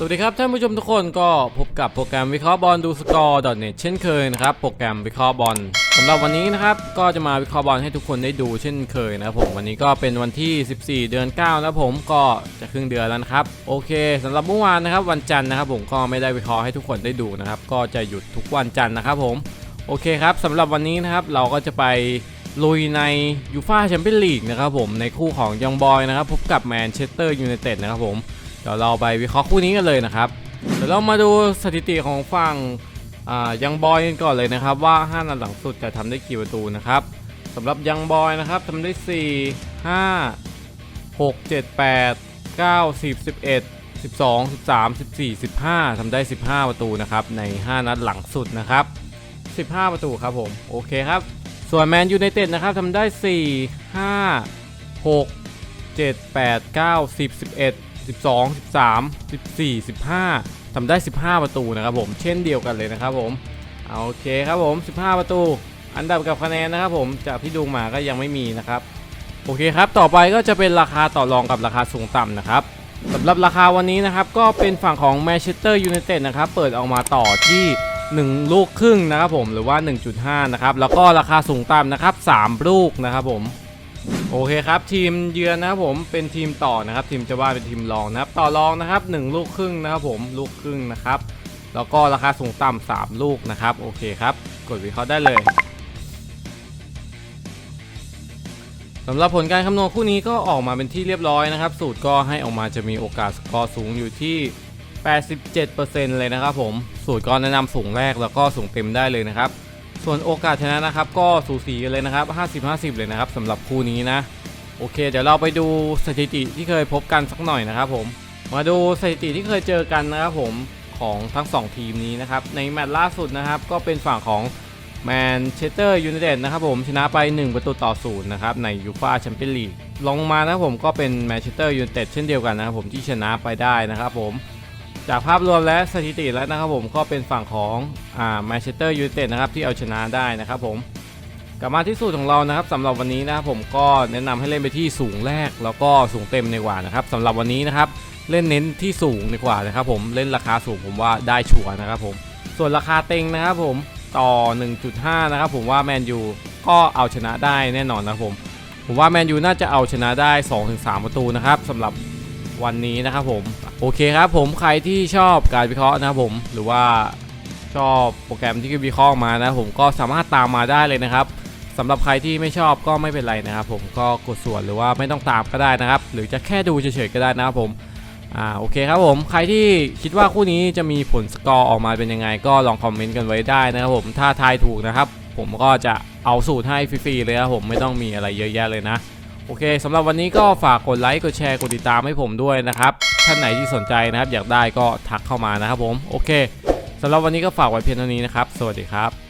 สวัสดีครับท่านผู้ชมทุกคนก็พบกับโปรแกรมวิเคราะห์บอลดูสกอร์ .net เช่นเคยนะครับโปรแกรมวิเคราะห์บอลสำหรับวันนี้นะครับก็จะมาวิเคราะห์บอลให้ทุกคนได้ดูเช่นเคยนะครับผมวันนี้ก็เป็นวันที่ 14 เดือน9นะครับผมก็จะครึ่งเดือนแล้วนะครับโอเคสำหรับเมื่อวานนะครับวันจันทร์นะครับผมก็ไม่ได้วิเคราะห์ให้ทุกคนได้ดูนะครับก็จะหยุดทุกวันจันทร์นะครับผมโอเคครับสำหรับวันนี้นะครับเราก็จะไปลุยในยูฟ่าแชมเปี้ยนลีกนะครับผมในคู่ของยองบอยนะครับพบกับแมนเชสเตอร์ยูไนเต็ดนะครับผม ดี๋ยวเราไปวิเคราะห์คู่นี้กันเลยนะครับ เดี๋ยวเรามาดูสถิติของฝั่งยังบอยกันก่อนเลยนะครับ ว่า5นัดหลังสุดจะทำได้กี่ประตูนะครับสำหรับยังบอยนะครับทำได้ 4 5 6 7 8 9 10 11 12 13 14 15ทำได้ 15 ประตูนะครับใน 5 นัดหลังสุดนะครับ 15 ประตูครับผมโอเคครับ ส่วนแมนยูไนเต็ดนะครับทำได้ 4 5 6 7 8 9 10 11 12 13 14 15ทำได้ 15 ประตูนะครับผม เช่นเดียวกันเลยนะครับผมเอาโอเคครับผม 15 ประตู อันดับกับคะแนนนะครับผม จากที่ดูมาก็ยังไม่มีนะครับ โอเคครับ ต่อไปก็จะเป็นราคาต่อรองกับราคาสูงต่ำนะครับสำหรับราคาวันนี้นะครับ ก็เป็นฝั่งของแมนเชสเตอร์ยูไนเต็ดนะครับ เปิดออกมาต่อที่1ลูกครึ่งนะครับผมหรือว่า 1.5 นะครับ แล้วก็ราคาสูงต่ำนะครับ 3 ลูกนะครับผม โอเคครับทีมเยือนนะครับผมเป็นทีมต่อนะครับ ทีมเจะว่าเป็นทีมรองนะครับ ต่อรองนะครับ 1 ลูกครึ่งนะครับผมลูกครึ่งนะครับ แล้วก็ราคาสูงต่ำ3ลูกนะครับโอเคครับ กดวิเคราะห์ได้เลยสำหรับผลการคำนวณคู่นี้ก็ออกมาเป็นที่เรียบร้อยนะครับ สูตรก็ให้ออกมาจะมีโอกาสสกอร์สูงอยู่ที่ 87%เลยนะครับผมสูตรก็แนะนำสูงแรกแล้วก็สูงเต็มได้เลยนะครับ ส่วนโอกาสชนะนะครับ ก็สูสีกันเลยนะครับ 50-50 เลยนะครับสำหรับคู่นี้นะ โอเค เดี๋ยวเราไปดูสถิติที่เคยพบกันสักหน่อยนะครับผมมาดูสถิติที่เคยเจอกันนะครับผมของทั้ง 2 ทีมนี้นะครับ ในแมตช์ล่าสุดนะครับ ก็เป็นฝั่งของแมนเชสเตอร์ยูไนเต็ดนะครับผมชนะไป 1 ประตูต่อศูนย์นะครับในยูฟาแชมเปี้ยนลีกลงมานะครับผมก็เป็นแมนเชสเตอร์ยูไนเต็ดเช่นเดียวกันนะครับผมที่ชนะไปได้นะครับผม จากภาพรวมและสถิติแล้วนะครับผมก็เป็นฝั่งของอ่าแมนเชสเตอร์ยูไนเต็ดนะครับที่เอาชนะได้นะครับผมกลับมาที่สูตรของเรานะครับสำหรับวันนี้นะครับผมก็แนะนำให้เล่นไปที่สูงแรกแล้วก็สูงเต็มในกว่านะครับสำหรับวันนี้นะครับเล่นเน้นที่สูงดีกว่านะครับผมเล่นราคาสูงผมว่าได้ชัวร์นะครับผมส่วนราคาเต็งนะครับผมต่อ 1.5 นะครับผมว่าแมนยูก็เอาชนะได้แน่นอนนะครับผมผมว่าแมนยูน่าจะเอาชนะได้ 2-3 ประตูนะครับสำหรับ วันนี้นะครับผม โอเคครับผมใครที่ชอบการวิเคราะห์นะครับผมหรือว่าชอบโปรแกรมที่วิเคราะห์ออกมานะผมก็สามารถตามมาได้เลยนะครับสำหรับใครที่ไม่ชอบก็ไม่เป็นไรนะครับ ผมก็กดส่วนหรือว่าไม่ต้องตามก็ได้นะครับ หรือจะแค่ดูเฉยๆก็ได้นะครับผมอ่าโอเคครับผมใครที่คิดว่าคู่นี้จะมีผลสกอร์ออกมาเป็นยังไง ก็ลองคอมเมนต์กันไว้ได้นะครับผมถ้าทายถูกนะครับ ผมก็จะเอาสูตรให้ฟรีๆเลยครับผมไม่ต้องมีอะไรเยอะแยะเลยนะ โอเคสำหรับวันนี้ก็ฝากกดไลค์กดแชร์กดติดตามให้ผมด้วยนะครับท่านไหนที่สนใจนะครับ อยากได้ก็ทักเข้ามานะครับผมโอเคสำหรับวันนี้ก็ฝากไว้เพียงเท่านี้นะครับ สวัสดีครับ